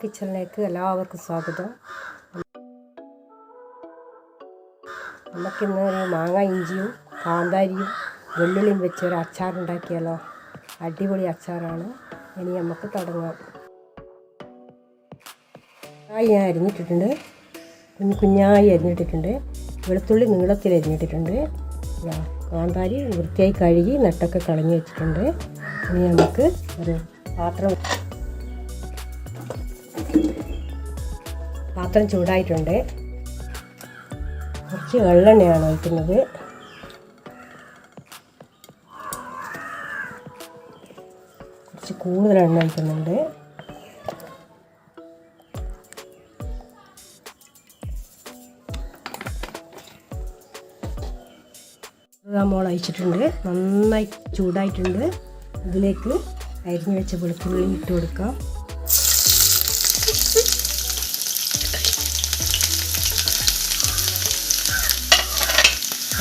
കിച്ചണിലേക്ക് എല്ലാവർക്കും സ്വാഗതം. നമുക്കിന്ന് ഒരു മാങ്ങ ഇഞ്ചിയും കാന്താരിയും വെള്ളുള്ളിയും വെച്ച് ഒരു അച്ചാർ ഉണ്ടാക്കിയാലോ അടിപൊളി അച്ചാറാണ്. ഇനി നമുക്ക് തുടങ്ങാം. കായ് ഞാൻ അരിഞ്ഞിട്ടിട്ടുണ്ട്. കുഞ്ഞു കുഞ്ഞായി അരിഞ്ഞിട്ടിട്ടുണ്ട്. വെളുത്തുള്ളി നീളത്തിൽ അരിഞ്ഞിട്ടിട്ടുണ്ട്. കാന്താരി വൃത്തിയായി കഴുകി നട്ടൊക്കെ കളഞ്ഞു വെച്ചിട്ടുണ്ട്. ഇനി നമുക്ക് ഒരു പാത്രം പാത്രം ചൂടായിട്ടുണ്ട്. കുറച്ച് വെള്ളെണ്ണയാണ് ഒഴിക്കുന്നത്. കുറച്ച് കൂടുതൽ എണ്ണ ഒഴിക്കുന്നുണ്ട്. മോൾ അഴിച്ചിട്ടുണ്ട് നന്നായി ചൂടായിട്ടുണ്ട്. ഇതിലേക്ക് അരിഞ്ഞു വെച്ച വെളുത്തുള്ളി ഇട്ട് കൊടുക്കാം.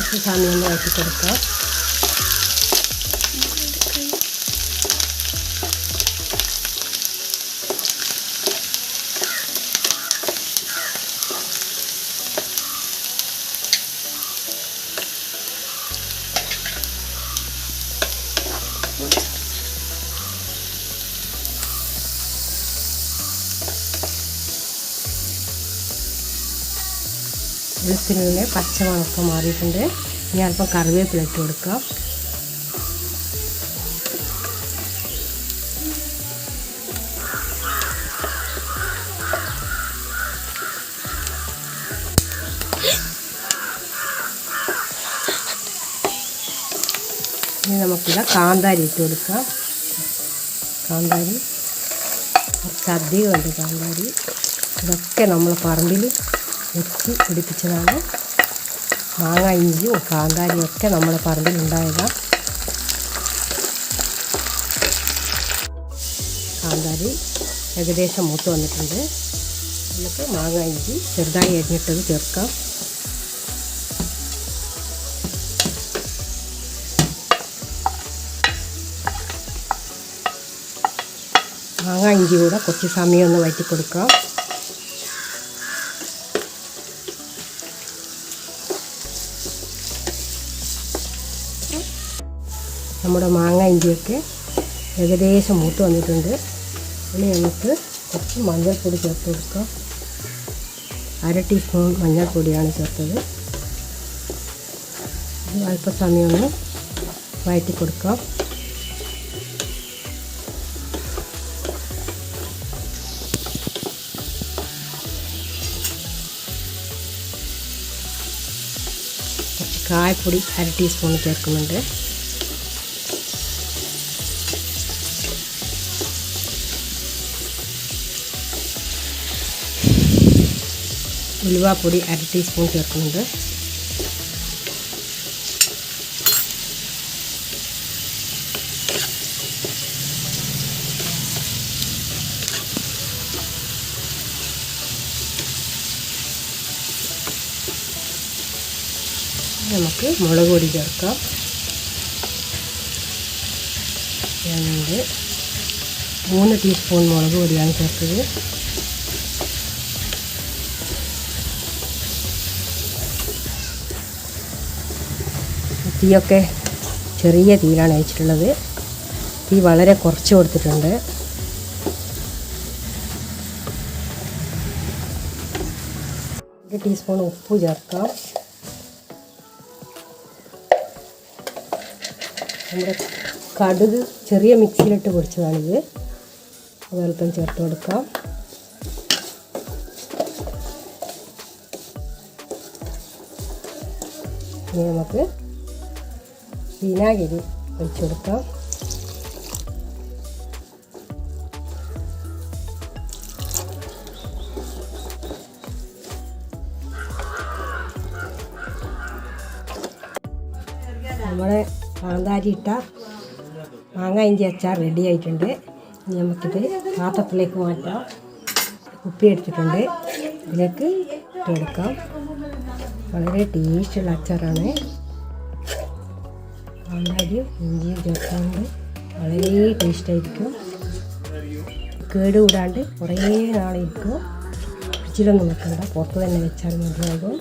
കുറച്ച് സമയം വഴറ്റി കൊടുക്കാം. വെളുത്തുള്ളിയുടെ പച്ചമണക്കം മാറിയിട്ടുണ്ട്. ഇനി അല്പം കറിവേപ്പില ഇട്ട് കൊടുക്കാം ഇനി നമുക്കിത് കാന്താരി ഇട്ട് കൊടുക്കാം കാന്താരി. കുറച്ച് അധികമുണ്ട് കാന്താരി. ഇതൊക്കെ നമ്മൾ പറമ്പിൽ വെച്ച് പിടിപ്പിച്ചതാണ്. മാങ്ങ ഇഞ്ചിയും കാന്താരിയും ഒക്കെ നമ്മുടെ പറമ്പിൽ ഉണ്ടായതാണ് കാന്താരി ഏകദേശം മൂത്ത് വന്നിട്ടുണ്ട്. നമുക്ക് മാങ്ങ ഇഞ്ചി ചെറുതായി അരിഞ്ഞിട്ടത് ചേർക്കാം. മാങ്ങ ഇഞ്ചി കൂടെ കുറച്ച് സമയം ഒന്ന് വഴറ്റി കൊടുക്കാം നമ്മുടെ മാങ്ങ ഇഞ്ചിയൊക്കെ ഏകദേശം മൂത്ത് വന്നിട്ടുണ്ട്. ഇനി നമുക്ക് കുറച്ച് മഞ്ഞൾപ്പൊടി ചേർത്ത് കൊടുക്കാം. അര ടീസ്പൂൺ മഞ്ഞൾപ്പൊടിയാണ് ചേർത്തത്. അല്പസമയം ഒന്ന് വഴറ്റി കൊടുക്കാം. കായപ്പൊടി അര ടീസ്പൂൺ ചേർക്കുന്നുണ്ട്. ഉലുവാപ്പൊടി അര ടീസ്പൂൺ ചേർക്കുന്നുണ്ട്. നമുക്ക് മുളക് പൊടി ചേർക്കാം. രണ്ട് മൂന്ന് ടീസ്പൂൺ മുളക് പൊടിയാണ് ചേർത്തത്. തീയൊക്കെ ചെറിയ തീയിലാണ് അയച്ചിട്ടുള്ളത്. തീ വളരെ കുറച്ച് കൊടുത്തിട്ടുണ്ട്. ഒരു ടീസ്പൂൺ ഉപ്പ് ചേർക്കാം. നമ്മുടെ കടുക് ചെറിയ മിക്സിയിലിട്ട് പൊടിച്ചതാണിത്. അതൽപ്പം ചേർത്ത് കൊടുക്കാം. ഇനി നമുക്ക് വിനാഗിരി ഒഴിച്ചു കൊടുക്കാം നമ്മുടെ കാന്താരി ഇട്ട മാങ്ങ ഇഞ്ചി അച്ചാർ റെഡി ആയിട്ടുണ്ട്. ഇനി നമുക്കിത് പാത്രത്തിലേക്ക് മാറ്റാം. കുപ്പി എടുത്തിട്ടുണ്ട്. ഇതിലേക്ക് ഇട്ടെടുക്കാം വളരെ ടേസ്റ്റുള്ള അച്ചാറാണ്. കാന്താരിയും ഇഞ്ചിയും ചേർക്കാണ്ട് വളരെ ടേസ്റ്റായിരിക്കും. കേടുകൂടാണ്ട് കുറേ നാളിരിക്കും ഫ്രിഡ്ജിലൊന്നും വെക്കണ്ട പുറത്ത് തന്നെ വെച്ചാൽ മതിയാകും.